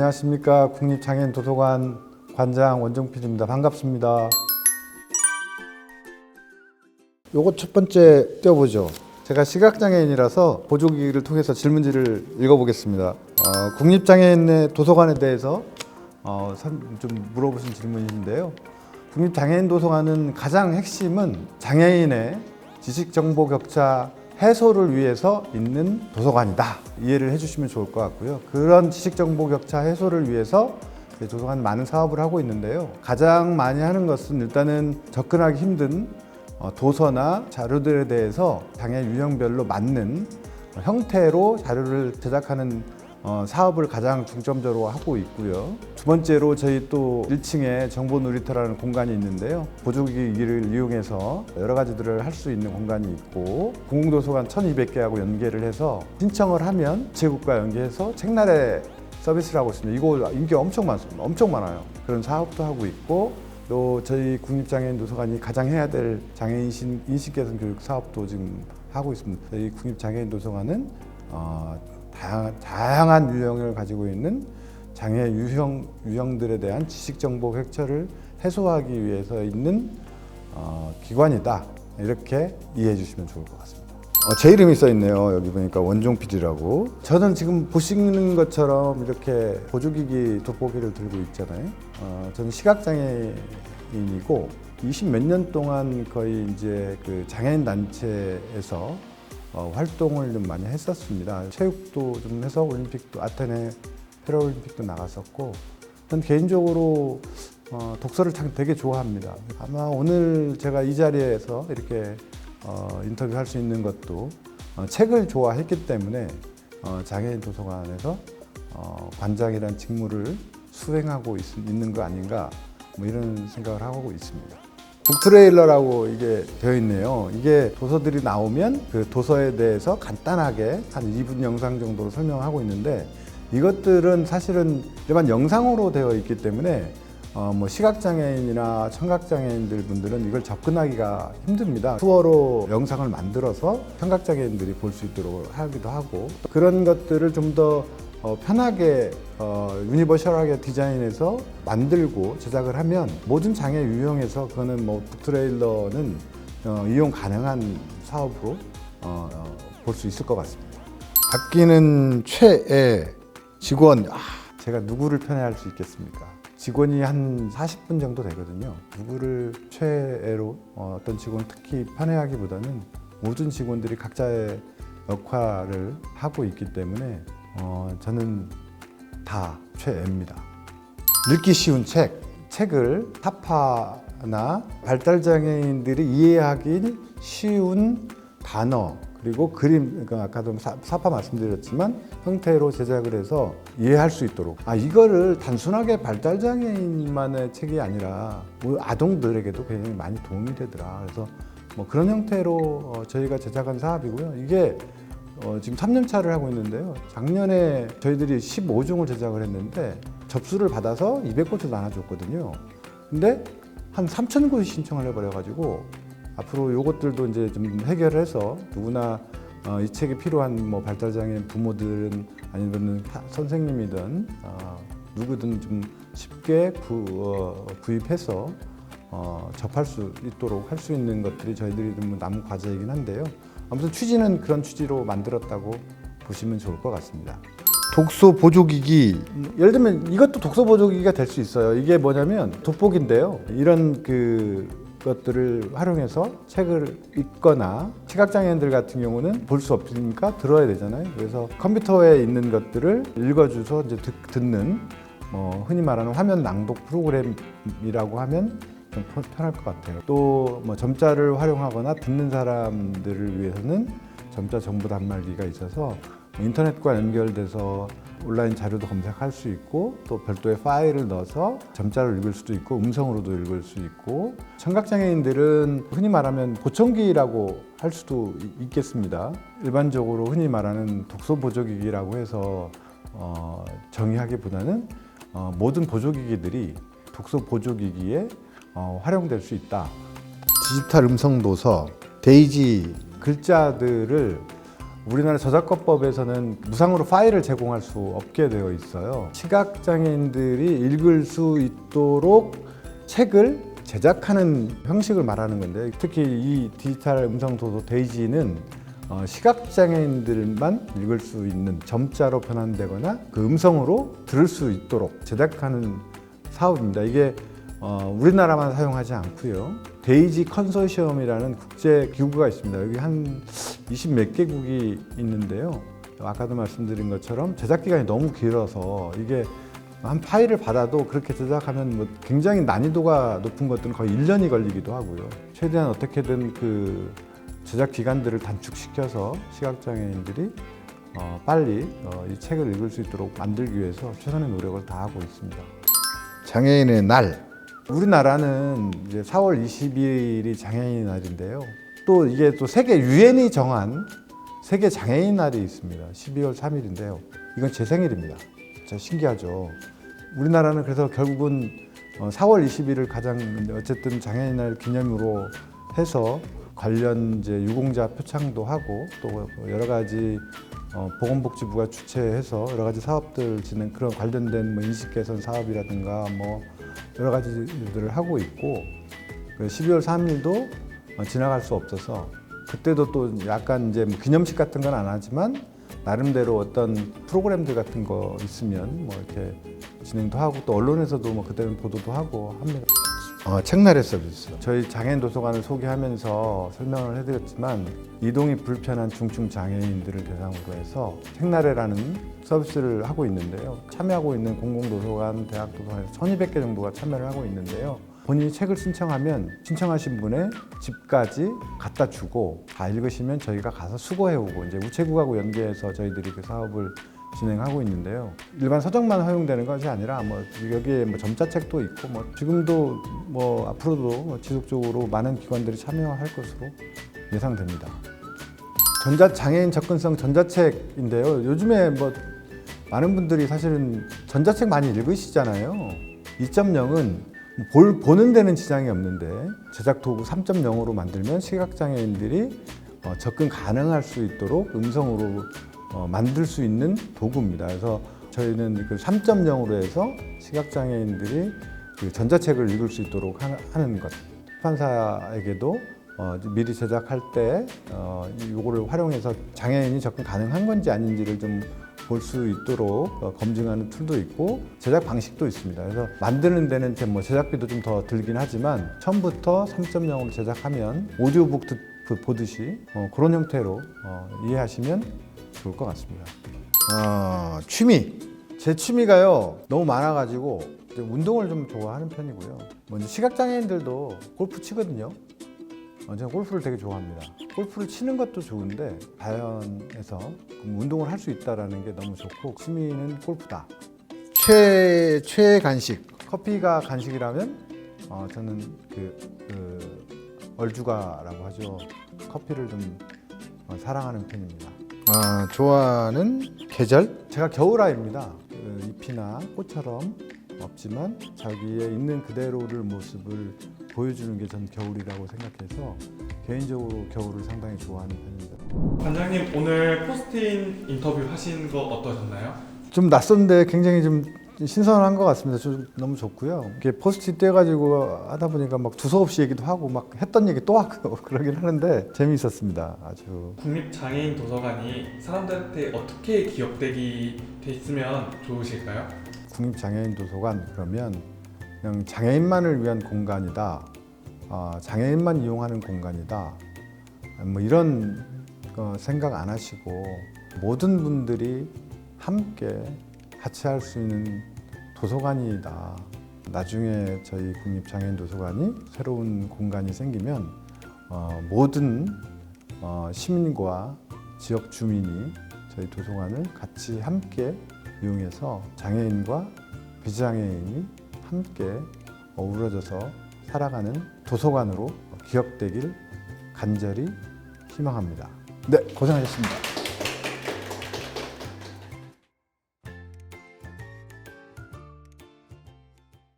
안녕하십니까 국립장애인 도서관 관장 원정필입니다. 반갑습니다. 요거 첫 번째 띄워보죠. 제가 시각장애인이라서 보조기기를 통해서 질문지를 읽어보겠습니다. 어, 국립장애인의 도서관에 대해서 어, 선- 좀 물어보신 질문인데요. 국립장애인 도서관은 가장 핵심은 장애인의 지식 정보 격차 해소를 위해서 있는 도서관이다. 이해를 해주시면 좋을 것 같고요. 그런 지식정보 격차 해소를 위해서 도서관 많은 사업을 하고 있는데요. 가장 많이 하는 것은 일단은 접근하기 힘든 어, 도서나 자료들에 대해서 장애 유형별로 맞는 형태로 자료를 제작하는 어, 사업을 가장 중점적으로 하고 있고요. 두 번째로 저희 또 1층에 정보 놀이터라는 공간이 있는데요. 보조기기를 이용해서 여러 가지들을 할 수 있는 공간이 있고 공공도서관 1200개하고 연계를 해서 신청을 하면 제국과 연계해서 책날에 서비스를 하고 있습니다. 이거 인기 엄청 많습니다. 엄청 많아요. 그런 사업도 하고 있고 또 저희 국립장애인 도서관이 가장 해야 될 장애인 신- 인식 개선 교육 사업도 지금 하고 있습니다. 저희 국립장애인 도서관은 어, 다양, 다양 한 유형을 가지고 있는 장애 유형 유형들에 대한 지식 정보 획철을 해소하기 위해서 있는 어, 기관이다 이렇게 이해해 주시면 좋을 것 같습니다. 어, 제 이름이 써 있네요. 여기 보니까 원종 PD라고. 저는 지금 보시는 것처럼 이렇게 보조기기 돋보기를 들고 있잖아요. 어, 저는 시각장애인이고 20 몇 년 동안 거의 이제 그 장애인 단체에서 어, 활동을 좀 많이 했었습니다. 체육도 좀 해서 올림픽도 아테네 패럴림픽도 나갔었고 전 개인적으로 어, 독서를 참 되게 좋아합니다. 아마 오늘 제가 이 자리에서 이렇게 어, 인터뷰할 수 있는 것도 어, 책을 좋아했기 때문에 어, 장애인 도서관에서 어, 관장이라는 직무를 수행하고 있, 있는 거 아닌가 뭐 이런 생각을 하고 있습니다. 북트레일러라고 이게 되어 있네요. 이게 도서들이 나오면 그 도서에 대해서 간단하게 한 2분 영상 정도로 설명하고 있는데 이것들은 사실은 일반 영상으로 되어 있기 때문에 어, 뭐 시각장애인이나 청각장애인들 분들은 이걸 접근하기가 힘듭니다. 투어로 영상을 만들어서 청각장애인들이 볼 수 있도록 하기도 하고 그런 것들을 좀더 어, 편하게 어, 유니버셜하게 디자인해서 만들고 제작을 하면 모든 장애 유형에서 그거는 뭐 북트레일러는 어, 이용 가능한 사업으로 어, 볼수 있을 것 같습니다. 바뀌는 최애 직원 아, 제가 누구를 편애할 수 있겠습니까? 직원이 한 40분 정도 되거든요. 누구를 최애로 어, 어떤 직원 특히 편애하기보다는 모든 직원들이 각자의 역할을 하고 있기 때문에 어, 저는 다 최애입니다. 읽기 쉬운 책, 책을 타파나 발달장애인들이 이해하기 쉬운 단어 그리고 그림, 그러니까 아까도 사- 사파 말씀드렸지만 형태로 제작을 해서 이해할 수 있도록. 아 이거를 단순하게 발달장애인만의 책이 아니라 뭐 아동들에게도 굉장히 많이 도움이 되더라. 그래서 뭐 그런 형태로 어, 저희가 제작한 사업이고요. 이게 어, 지금 3년 차를 하고 있는데요. 작년에 저희들이 15종을 제작을 했는데 접수를 받아서 200곳을 나눠줬거든요. 근데 한 3천 곳이 신청을 해버려가지고 앞으로 요것들도 이제 좀 해결을 해서 누구나 어, 이 책이 필요한 뭐 발달장애인 부모들은 아니면 하- 선생님이든 어, 누구든 좀 쉽게 구, 어, 구입해서 어, 접할 수 있도록 할 수 있는 것들이 저희들이 좀 남은 과제이긴 한데요. 아무튼 취지는 그런 취지로 만들었다고 보시면 좋을 것 같습니다. 독서 보조기기 음, 예를 들면 이것도 독서 보조기기가 될 수 있어요. 이게 뭐냐면 돋보기인데요. 이런 그 것들을 활용해서 책을 읽거나 시각장애인들 같은 경우는 볼 수 없으니까 들어야 되잖아요. 그래서 컴퓨터에 있는 것들을 읽어줘서 이제 듣, 듣는 뭐 흔히 말하는 화면 낭독 프로그램이라고 하면 좀 편- 편할 것 같아요. 또 뭐 점자를 활용하거나 듣는 사람들을 위해서는 점자 정보 단말기가 있어서 인터넷과 연결돼서 온라인 자료도 검색할 수 있고 또 별도의 파일을 넣어서 점자를 읽을 수도 있고 음성으로도 읽을 수 있고 청각장애인들은 흔히 말하면 보청기라고 할 수도 이- 있겠습니다. 일반적으로 흔히 말하는 독서 보조기기라고 해서 어, 정의하기보다는 어, 모든 보조기기들이 독서 보조기기에 어, 활용될 수 있다. 디지털 음성 도서, 데이지 글자들을 우리나라 저작권법에서는 무상으로 파일을 제공할 수 없게 되어 있어요. 시각 장애인들이 읽을 수 있도록 책을 제작하는 형식을 말하는 건데 특히 이 디지털 음성 도서 데이지는 어, 시각 장애인들만 읽을 수 있는 점자로 변환되거나 그 음성으로 들을 수 있도록 제작하는 사업입니다. 이게 어, 우리나라만 사용하지 않고요. 데이지 컨소시엄이라는 국제 기구가 있습니다. 여기 한 20 몇 개국이 있는데요. 아까도 말씀드린 것처럼 제작 기간이 너무 길어서 이게 한 파일을 받아도 그렇게 제작하면 뭐 굉장히 난이도가 높은 것들은 거의 1년이 걸리기도 하고요. 최대한 어떻게든 그 제작 기간들을 단축시켜서 시각장애인들이 어, 빨리 어, 이 책을 읽을 수 있도록 만들기 위해서 최선의 노력을 다하고 있습니다. 장애인의 날. 우리나라는 이제 4월 22일이 장애인 날인데요. 또 이게 또 세계 유엔이 정한 세계 장애인 날이 있습니다. 12월 3일인데요. 이건 제 생일입니다. 진짜 신기하죠. 우리나라는 그래서 결국은 어, 4월 20일을 가장 어쨌든 장애인 날 기념으로 해서 관련 이제 유공자 표창도 하고 또 여러 가지 어, 보건복지부가 주최해서 여러 가지 사업들 진행 그런 관련된 뭐 인식 개선 사업이라든가 뭐 여러 가지들을 하고 있고 그 12월 3일도 어, 지나갈 수 없어서 그때도 또 약간 이제 뭐 기념식 같은 건 안 하지만 나름대로 어떤 프로그램들 같은 거 있으면 뭐 이렇게 진행도 하고 또 언론에서도 뭐 그때는 보도도 하고 합니다. 어, 책나래 서비스. 저희 장애인 도서관을 소개하면서 설명을 해드렸지만 이동이 불편한 중증 장애인들을 대상으로 해서 책나래라는 서비스를 하고 있는데요. 참여하고 있는 공공도서관, 대학도서관에서 1,200개 정도가 참여를 하고 있는데요. 본인이 책을 신청하면 신청하신 분의 집까지 갖다 주고 다 읽으시면 저희가 가서 수거해오고 이제 우체국하고 연계해서 저희들이 그 사업을 진행하고 있는데요. 일반 서적만 허용되는 것이 아니라 뭐 여기에 뭐 점자책도 있고 뭐 지금도 뭐 앞으로도 뭐 지속적으로 많은 기관들이 참여할 것으로 예상됩니다. 전자 장애인 접근성 전자책인데요. 요즘에 뭐 많은 분들이 사실은 전자책 많이 읽으시잖아요. 2.0은 볼, 보는 데는 지장이 없는데 제작 도구 3.0으로 만들면 시각장애인들이 어, 접근 가능할 수 있도록 음성으로 어, 만들 수 있는 도구입니다. 그래서 저희는 그 3.0으로 해서 시각장애인들이 그 전자책을 읽을 수 있도록 하- 하는 것. 출판사에게도 어, 미리 제작할 때 어, 이거를 활용해서 장애인이 접근 가능한 건지 아닌지를 좀 볼 수 있도록 어, 검증하는 툴도 있고 제작 방식도 있습니다. 그래서 만드는 데는 뭐 제작비도 좀 더 들긴 하지만 처음부터 3.0으로 제작하면 오디오북 듣, 그 보듯이 어, 그런 형태로 어, 이해하시면 좋을 것 같습니다. 어, 취미. 제 취미가요 너무 많아가지고 운동을 좀 좋아하는 편이고요. 먼저 시각장애인들도 골프 치거든요. 어, 저는 골프를 되게 좋아합니다. 골프를 치는 것도 좋은데 자연에서 운동을 할 수 있다라는 게 너무 좋고 취미는 골프다. 최 최애 간식 커피가 간식이라면 어, 저는 그, 그 얼주가라고 하죠. 커피를 좀 어, 사랑하는 편입니다. 아, 좋아하는 계절? 제가 겨울아이입니다. 그 잎이나 꽃처럼 없지만 자기의 있는 그대로를 모습을 보여주는 게 전 겨울이라고 생각해서 개인적으로 겨울을 상당히 좋아하는 편입니다. 관장님 오늘 포스트인 인터뷰 하신 거 어떠셨나요? 좀 낯선데 굉장히 좀 신선한 것 같습니다. 좀 너무 좋고요. 이렇게 포스트잇 떼가지고 하다 보니까 막 두서없이 얘기도 하고 막 했던 얘기 또 하고 그러긴 하는데 재미있었습니다. 아주. 국립장애인 도서관이 사람들한테 어떻게 기억되기 돼 있으면 좋으실까요? 국립장애인 도서관 그러면 그냥 장애인만을 위한 공간이다. 아, 장애인만 이용하는 공간이다. 뭐 이런 거 생각 안 하시고 모든 분들이 함께 같이 할수 있는 도서관이다. 나중에 저희 국립장애인 도서관이 새로운 공간이 생기면 어, 모든 어, 시민과 지역 주민이 저희 도서관을 같이 함께 이용해서 장애인과 비장애인이 함께 어우러져서 살아가는 도서관으로 기억되길 간절히 희망합니다. 네, 고생하셨습니다.